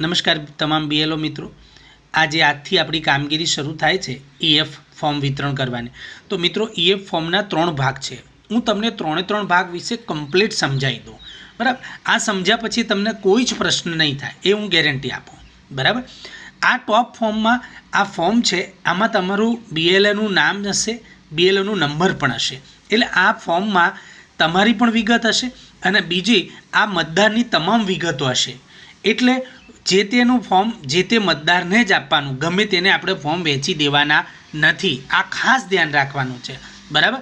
નમસ્કાર તમામ બીએલઓ મિત્રો. આજે આજથી આપણી કામગીરી શરૂ થાય છે ઈએફ ફોર્મ વિતરણ કરવાની. તો મિત્રો ઈએફ ફોર્મના ત્રણ ભાગ છે. હું તમને ત્રણે ત્રણ ભાગ વિશે કમ્પ્લીટ સમજાવી દઉં. બરાબર? આ સમજ્યા પછી તમને કોઈ જ પ્રશ્ન નહીં થાય. એ હું ગેરંટી આપું. બરાબર? આ ટોપ ફોર્મમાં આ ફોર્મ છે. આમાં તમારું બીએલએનું નામ હશે. બીએલએનું નંબર પણ હશે. એટલે આ ફોર્મમાં તમારી પણ વિગત હશે અને બીજી આ મતદારની તમામ વિગતો હશે. એટલે જે તેનું ફોર્મ જે તે મતદારને જ આપવાનું, ગમે તેને આપણે ફોર્મ વેચી દેવાના નથી. આ ખાસ ધ્યાન રાખવાનું છે. બરાબર?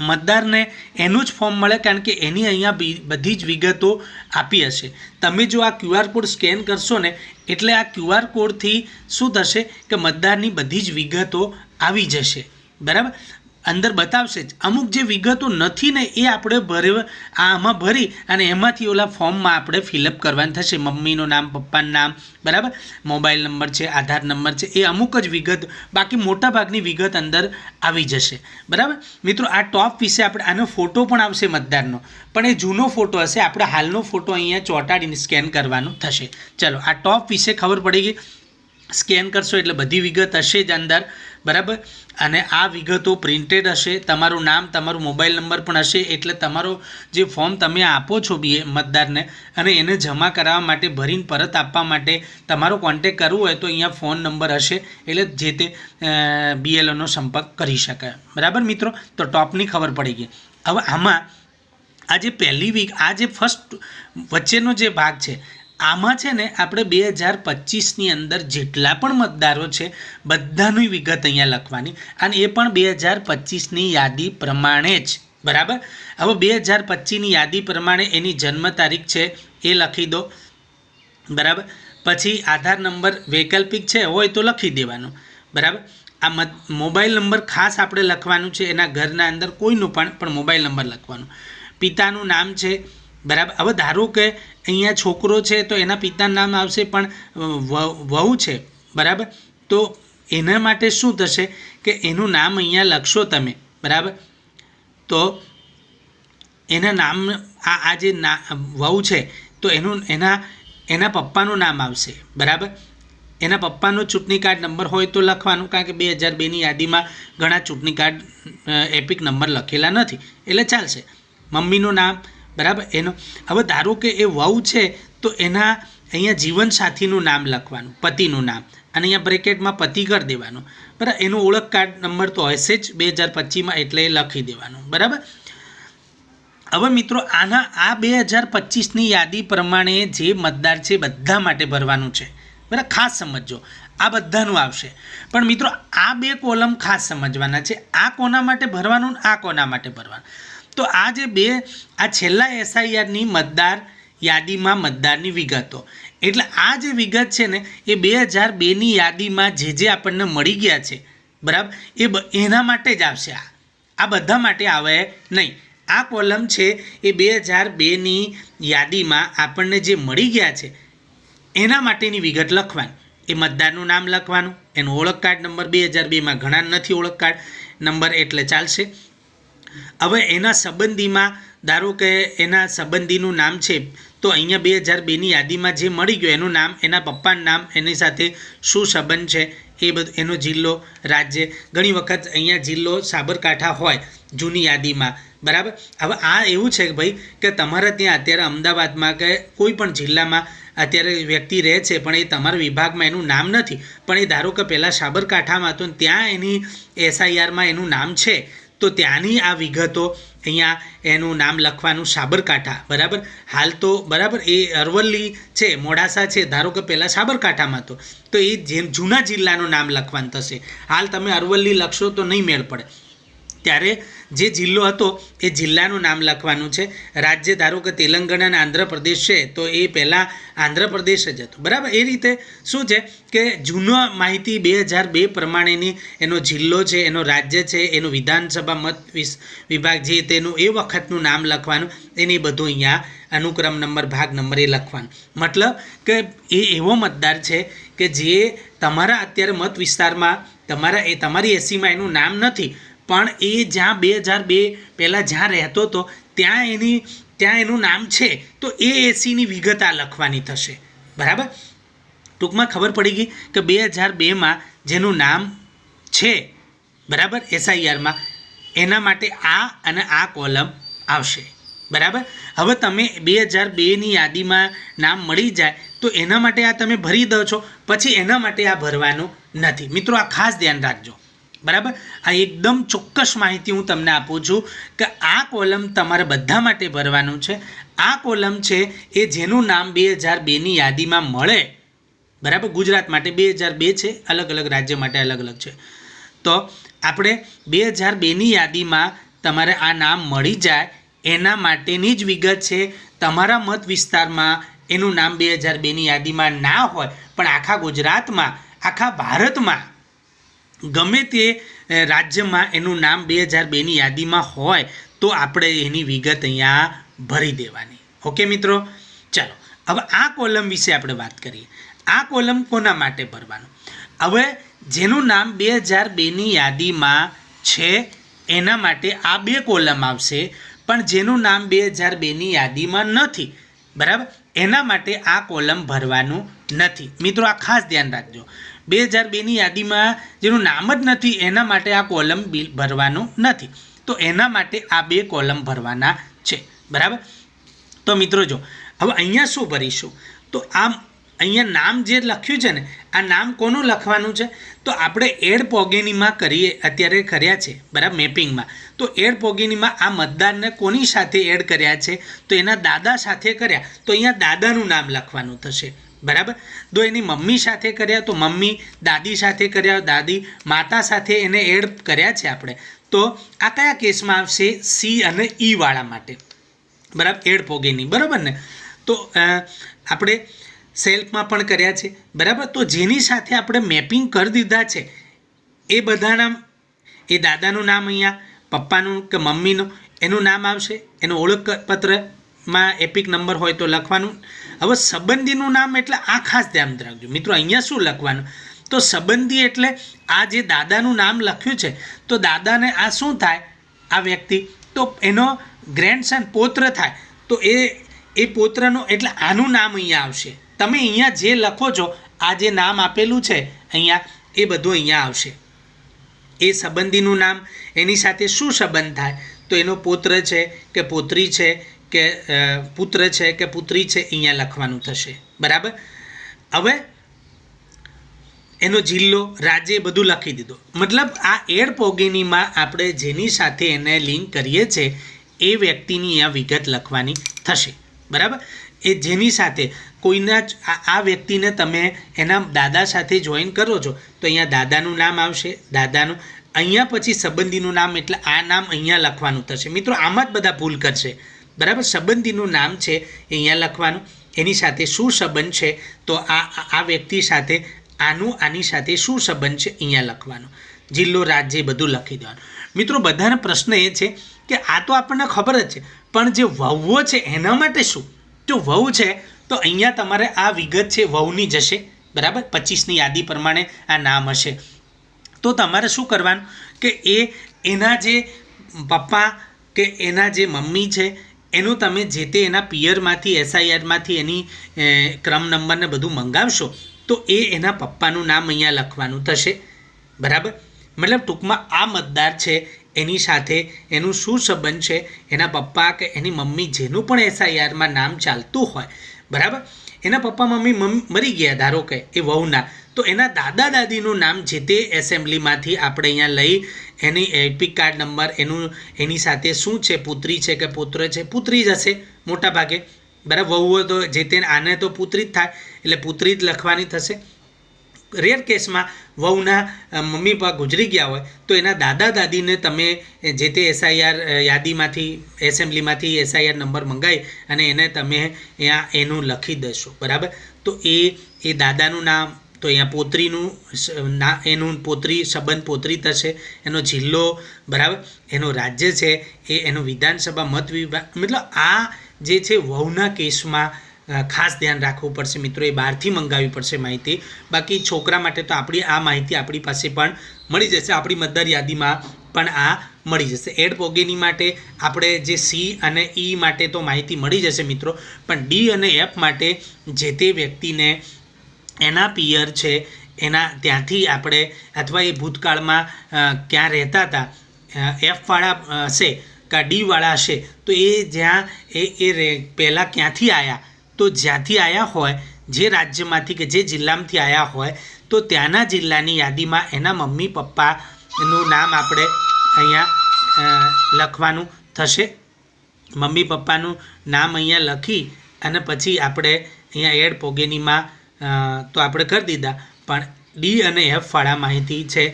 મતદારને એનું જ ફોર્મ મળે કારણ કે એની અહીંયા બધી જ વિગતો આપી હશે. તમે જો આ ક્યુઆર કોડ સ્કેન કરશો ને, એટલે આ ક્યુઆર કોડથી શું થશે કે મતદારની બધી જ વિગતો આવી જશે. બરાબર? અંદર બતાવશે જ. અમુક જે વિગતો નથી ને એ આપણે ભરે આમાં ભરી અને એમાંથી ઓલા ફોર્મમાં આપણે ફિલઅપ કરવાનું થશે. મમ્મીનું નામ, પપ્પાનું નામ, બરાબર? મોબાઈલ નંબર છે, આધાર નંબર છે, એ અમુક જ વિગત, બાકી મોટા ભાગની વિગત અંદર આવી જશે. બરાબર? મિત્રો, આ ટોપ વિશે આપણે આનો ફોટો પણ આવશે મતદારનો. પણ એ જૂનો ફોટો હશે. આપણે હાલનો ફોટો અહીંયા ચોંટાડીને સ્કેન કરવાનું થશે. ચલો, આ ટોપ વિશે ખબર પડી ગઈ. સ્કેન કરશો એટલે બધી વિગત હશે જ અંદર. બરાબર? અને આ વિગતો પ્રિન્ટેડ હશે, તમારું નામ, તમારું મોબાઈલ નંબર પણ હશે, એટલે તમારો જે ફોર્મ તમે આપો છો બી મતદારને, અને એને જમા કરાવવા માટે, ભરીને પરત આપવા માટે તમારો કોન્ટેક કરવો હોય તો અહીંયા ફોન નંબર હશે, એટલે જે તે બીએલઓનો સંપર્ક કરી શકાય. બરાબર મિત્રો? તો ટોપની ખબર પડી ગઈ. હવે આમાં આ જે પહેલી વીક આ જે ફર્સ્ટ વચ્ચેનો જે ભાગ છે આમાં છે ને આપણે બે હજાર પચીસની અંદર જેટલા પણ મતદારો છે, બધાની વિગત અહીંયા લખવાની. અને એ પણ બે હજાર પચીસની યાદી પ્રમાણે જ. બરાબર? હવે બે હજાર પચીસની યાદી પ્રમાણે એની જન્મ તારીખ છે, એ લખી દો. બરાબર? પછી આધાર નંબર વૈકલ્પિક છે, હોય તો લખી દેવાનો. બરાબર? આ મત, મોબાઈલ નંબર ખાસ આપણે લખવાનું છે, એના ઘરના અંદર કોઈનું પણ પણ મોબાઈલ નંબર લખવાનો. પિતાનું નામ છે બરાબર? હવે ધારો કે અહીંયા છોકરો છે તો એના પિતાનું નામ આવશે પણ વહુ છે, બરાબર? તો એના માટે શું થશે કે એનું નામ અહીંયા લખશો તમે, બરાબર? તો એના નામ, આ આ જે ના, વહુ છે, તો એનું, એના એના પપ્પાનું નામ આવશે, બરાબર? એના પપ્પાનો ચૂંટણી કાર્ડ નંબર હોય તો લખવાનું, કારણ કે બે હજાર બેની યાદીમાં ઘણા ચૂંટણી કાર્ડ એપિક નંબર લખેલા નથી. એટલે ચાલશે. મમ્મીનું નામ બરાબર? એનો હવે ધારો કે એ વહુ છે, તો એના અહીંયા જીવનસાથીનું નામ લખવાનું, પતિનું નામ. અને અહીંયા બ્રેકેટમાં પતિ કરી દેવાનું. બરાબર? એનો ઓળખ કાર્ડ નંબર તો હશે જ બે હજાર પચીસમાં એટલે લખી દેવાનું. બરાબર? હવે મિત્રો, આના આ બે હજાર પચીસની યાદી પ્રમાણે જે મતદાર છે બધા માટે ભરવાનું છે. બરાબર? ખાસ સમજજો. આ બધાનું આવશે. પણ મિત્રો, આ બે કોલમ ખાસ સમજવાના છે. આ કોના માટે ભરવાનું આ કોના માટે ભરવાનું? તો આ જે બે, આ છેલ્લા એસઆઈઆરની મતદાર યાદીમાં મતદારની વિગતો. એટલે આ જે વિગત છે ને, એ બે હજાર બેની યાદીમાં જે જે આપણને મળી ગયા છે, બરાબર? એ એના માટે જ આવશે આ. આ બધા માટે આવે નહીં. આ કોલમ છે, એ બે હજાર બેની યાદીમાં આપણને જે મળી ગયા છે, એના માટેની વિગત લખવાની. એ મતદારનું નામ લખવાનું, એનો ઓળખ કાર્ડ નંબર બે હજાર બેમાં ઘણા નથી ઓળખ કાર્ડ નંબર, એટલે ચાલશે. હવે એના સંબંધીમાં, ધારો કે એના સંબંધીનું નામ છે, તો અહીંયા બે હજાર બેની યાદીમાં જે મળી ગયું, એનું નામ, એના પપ્પાનું નામ, એની સાથે શું સંબંધ છે, એ બધું, એનો જિલ્લો, રાજ્ય, ઘણી વખત અહીંયા જિલ્લો સાબરકાંઠા હોય, જૂની યાદીમાં. બરાબર? હવે આ એવું છે કે ભાઈ, કે તમારા ત્યાં અત્યારે અમદાવાદમાં કે કોઈ પણ જિલ્લામાં અત્યારે વ્યક્તિ રહે છે, પણ એ તમારા વિભાગમાં એનું નામ નથી. પણ એ ધારો કે પહેલાં સાબરકાંઠામાં હતું, ત્યાં એની એસઆઈઆરમાં એનું નામ છે. તો ત્યાંની આ વિગતો અહીંયા એનું નામ લખવાનું સાબરકાંઠા, બરાબર? હાલ તો, બરાબર? એ અરવલ્લી છે, મોડાસા છે, ધારો કે પહેલાં સાબરકાંઠામાં તો. તો એ જેમ જૂના જિલ્લાનું નામ લખવાનું થશે. હાલ તમે અરવલ્લી લખશો તો નહીં મેળ પડે. ત્યારે જે જિલ્લો હતો એ જિલ્લાનું નામ લખવાનું છે. રાજ્ય ધારો કે તેલંગાણા અને આંધ્રપ્રદેશ છે, તો એ પહેલાં આંધ્રપ્રદેશ જ હતો. બરાબર? એ રીતે શું છે કે જૂનો માહિતી બે હજાર બે પ્રમાણેની એનો જિલ્લો છે, એનો રાજ્ય છે, એનો વિધાનસભા મત વિભાગ જે તેનું એ વખતનું નામ લખવાનું. એને બધું અહીંયા અનુક્રમ નંબર, ભાગ નંબર એ લખવાનું. મતલબ કે એ એવો મતદાર છે કે જે તમારા અત્યારે મત વિસ્તારમાં તમારા એ, તમારી એસીમાં એનું નામ નથી પણ એ જ્યાં બે હજાર બે પહેલાં જ્યાં રહેતો હતો, ત્યાં એની, ત્યાં એનું નામ છે, તો એ એસીની વિગત આ લખવાની થશે. બરાબર? ટૂંકમાં ખબર પડી ગઈ કે બે હજાર બેમાં જેનું નામ છે, બરાબર? એસઆઈઆરમાં એના માટે આ અને આ કોલમ આવશે. બરાબર? હવે તમે બે હજાર બેની યાદીમાં નામ મળી જાય, તો એના માટે આ તમે ભરી દો છો. પછી એના માટે આ ભરવાનું નથી. મિત્રો, આ ખાસ ધ્યાન રાખજો. બરાબર? આ એકદમ ચોક્કસ માહિતી હું તમને આપું છું કે આ કોલમ તમારે બધા માટે ભરવાનું છે. આ કોલમ છે એ જેનું નામ બે હજાર બેની યાદીમાં મળે. બરાબર? ગુજરાત માટે બે હજાર બે છે, અલગ અલગ રાજ્ય માટે અલગ અલગ છે. તો આપણે બે હજાર બેની યાદીમાં તમારે આ નામ મળી જાય. એના માટેની જ વિગત છે. તમારા મત વિસ્તારમાં એનું નામ બે હજાર બેની યાદીમાં ના હોય, પણ આખા ગુજરાતમાં, આખા ભારતમાં ગમે તે રાજ્યમાં એનું નામ બે હજાર બેની યાદીમાં હોય, તો આપણે એની વિગત અહીંયા ભરી દેવાની. ઓકે મિત્રો? ચાલો, હવે આ કોલમ વિશે આપણે વાત કરીએ. આ કોલમ કોના માટે ભરવાનું? હવે જેનું નામ બે હજાર બેની યાદીમાં છે, એના માટે આ બે કોલમ આવશે, પણ જેનું નામ બે હજાર બેની યાદીમાં નથી, બરાબર? એના માટે આ કોલમ ભરવાનું નથી. મિત્રો, આ ખાસ ધ્યાન રાખજો. બે હજાર બેની યાદીમાં જેનું નામ જ નથી, એના માટે આ કોલમ બિલ ભરવાનું નથી. તો એના માટે આ બે કોલમ ભરવાના છે. બરાબર? તો મિત્રો જો, હવે અહીંયા શું ભરીશું? તો આમ અહીંયા નામ જે લખ્યું છે ને, આ નામ કોનું લખવાનું છે? તો આપણે એડ પોગેનીમાં કરીએ, અત્યારે કર્યા છે, બરાબર, મેપિંગમાં. તો એડ પોગેનીમાં આ મતદારને કોની સાથે એડ કર્યા છે? તો એના દાદા સાથે કર્યા. તો અહીંયા દાદાનું નામ લખવાનું થશે. બરાબર? તો એની મમ્મી સાથે કર્યા, તો મમ્મી દાદી સાથે કર્યા, દાદી માતા સાથે એને એડ કર્યા છે આપણે. તો આ કયા કેસમાં આવશે? સી અને ઈ વાળા માટે. બરાબર? એડ પોગેની. બરાબર ને? તો આપણે સેલ્ફમાં પણ કર્યા છે. બરાબર? તો જેની સાથે આપણે મેપિંગ કરી દીધા છે, એ બધાના, એ દાદાનું નામ અહીંયા, પપ્પાનું કે મમ્મીનું, એનું નામ આવશે. એનું ઓળખપત્રમાં એપિક નંબર હોય તો લખવાનું. હવે સંબંધીનું નામ એટલે આ ખાસ ધ્યાન રાખજો. મિત્રો, અહીંયા શું લખવાનું? તો સંબંધી એટલે આ જે દાદાનું નામ લખ્યું છે, તો દાદાને આ શું થાય? આ વ્યક્તિ. તો એનો ગ્રેન્ડસન પોત્ર થાય. તો એ એ પોત્રનું એટલે આનું નામ અહીંયા આવશે. તમે અહીંયા જે લખો છો, આ જે નામ આપેલું છે, અહીંયા એ બધું અહીંયા આવશે. એ સંબંધીનું નામ. એની સાથે શું સંબંધ થાય? તો એનો પોત્ર છે કે પોત્રી છે કે પુત્ર છે કે પુત્રી છે, અહીંયા લખવાનું થશે. બરાબર? હવે એનો જિલ્લો, રાજ્ય બધું લખી દીધું. મતલબ આ એડ પોગેનીમાં આપણે જેની સાથે એને લિંક કરીએ છીએ એ વ્યક્તિની અહીંયા વિગત લખવાની થશે. બરાબર? એ જેની સાથે, કોઈના આ આ વ્યક્તિને તમે એના દાદા સાથે જોઈન કરો છો, તો અહીંયા દાદાનું નામ આવશે, દાદાનું. અહીંયા પછી સંબંધીનું નામ, એટલે આ નામ અહીંયા લખવાનું થશે. મિત્રો, આમાં જ બધા ભૂલ કરશે. બરાબર? સંબંધીનું નામ છે અહીંયા લખવાનું. એની સાથે શું સંબંધ છે? તો આ- આ વ્યક્તિ સાથે, આનું, આની સાથે શું સંબંધ છે? અહીંયા લખવાનું. જિલ્લો, રાજ્ય બધું લખી દેવાનું. મિત્રો, બધાનો પ્રશ્ન એ છે કે આ તો આપણને ખબર જ છે, પણ જે વહુઓ છે, એના માટે શું? જો વહુ છે, તો અહીંયા તમારે આ વિગત છે, વહુની જશે. બરાબર? પચીસની યાદી પ્રમાણે આ નામ હશે. તો તમારે શું કરવાનું? કે એ, એના જે પપ્પા, કે એના જે મમ્મી છે એનું તમે જે તે એના પિયરમાંથી એસઆઈઆરમાંથી એની ક્રમ નંબરને બધું મંગાવશો, તો એ એના પપ્પાનું નામ અહીંયા લખવાનું થશે. બરાબર? મતલબ ટૂંકમાં આ મતદાર છે, એની સાથે એનું શું સંબંધ છે, એના પપ્પા કે એની મમ્મી જેનું પણ એસઆઈઆરમાં નામ ચાલતું હોય. બરાબર? એના પપ્પા, મમ્મી મમ- મરી ગયા, ધારો કે, એ વહુના. તો એના દાદા દાદીનું નામ જે તે એસેમ્બલીમાંથી આપણે અહીંયા લઈ એની એપિક કાર્ડ નંબર એનું, એની સાથે શું છે, પુત્રી છે કે પુત્ર છે, પુત્રી જ હશે મોટા ભાગે બરાબર? વહુ તો જે તે આને તો પુત્રી જ થાય, એટલે પુત્રી જ લખવાની થશે. રેર કેસમાં વહુના મમ્મી પપ્પા ગુજરી ગયા હોય, તો એના દાદા દાદીને તમે જે તે એસઆઈઆર યાદીમાંથી એસેમ્બલીમાંથી એસઆઈઆર નંબર મંગાવી અને એને તમે અહીંયા એનું લખી દેશો બરાબર? તો એ એ દાદાનું નામ તો અહીંયા પોતરીનું ના, એનું પોતરી, સંબંધ પોતરી થશે. એનો જિલ્લો, બરાબર? એનો રાજ્ય છે, એ એનો વિધાનસભા મત વિભાગ, મતલબ આ જે છે વહુના કેસમાં ખાસ ધ્યાન રાખવું પડશે મિત્રો, એ બહારથી મંગાવવી પડશે માહિતી. બાકી છોકરા માટે તો આપણી, આ માહિતી આપણી પાસે પણ મળી જશે, આપણી મતદાર યાદીમાં પણ આ મળી જશે. એડ પોગેની માટે આપણે જે સી અને ઈ માટે તો માહિતી મળી જશે મિત્રો, પણ ડી અને એફ માટે જે તે વ્યક્તિને એના પિયર છે, એના ત્યાંથી આપણે અથવા એ ભૂતકાળમાં ક્યાં રહેતા હતા એફવાળા હશે કે ડીવાળા હશે તો એ જ્યાં, એ એ રે, પહેલાં ક્યાંથી આવ્યા તો જ્યાંથી આવ્યા હોય, જે રાજ્યમાંથી કે જે જિલ્લામાંથી આવ્યા હોય, તો ત્યાંના જિલ્લાની યાદીમાં એના મમ્મી પપ્પાનું નામ આપણે અહીંયા લખવાનું થશે. મમ્મી, પપ્પાનું નામ અહીંયા લખી અને પછી આપણે અહીંયા એડ પોગેનીમાં તો આપણે કરી દીધા. પણ ડી અને એફ વાળા માહિતી છે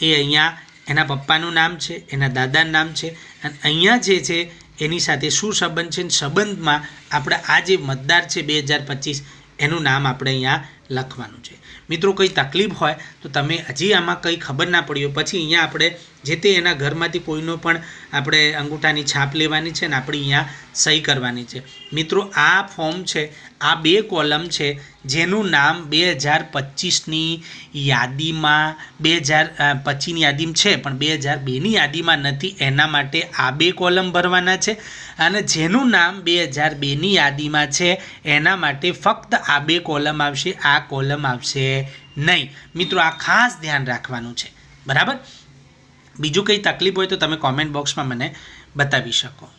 એ અહીંયા એના પપ્પાનું નામ છે, એના દાદાનું નામ છે. અને અહીંયા જે છે એની સાથે શું સંબંધ છે? સંબંધમાં આપણે આ જે મતદાર છે બે હજાર પચીસ, એનું નામ આપણે અહીંયા લખવાનું છે. મિત્રો, કંઈ તકલીફ હોય તો તમે હજી આમાં કંઈ ખબર ના પડી પછી અહીંયા આપણે જે તે એના ઘરમાંથી કોઈનો પણ આપણે અંગૂઠાની છાપ લેવાની છે ને આપણે અહીંયા સહી કરવાની છે. મિત્રો, આ ફોર્મ છે, આ બે કોલમ છે, જેનું નામ બે હજાર પચીસની યાદીમાં, બે હજાર પચીસની યાદીમાં છે, પણ બે હજાર બેની યાદીમાં નથી. એના માટે આ બે કોલમ ભરવાના છે અને જેનું નામ બે હજાર બેની યાદીમાં છે, એના માટે ફક્ત આ બે કોલમ આવશે. આ કોલમ આવશે નહીં. મિત્રો, આ ખાસ ધ્યાન રાખવાનું છે. બરાબર? બીજું કંઈ તકલીફ હોય તો તમે કોમેન્ટ બોક્સમાં મને બતાવી શકો.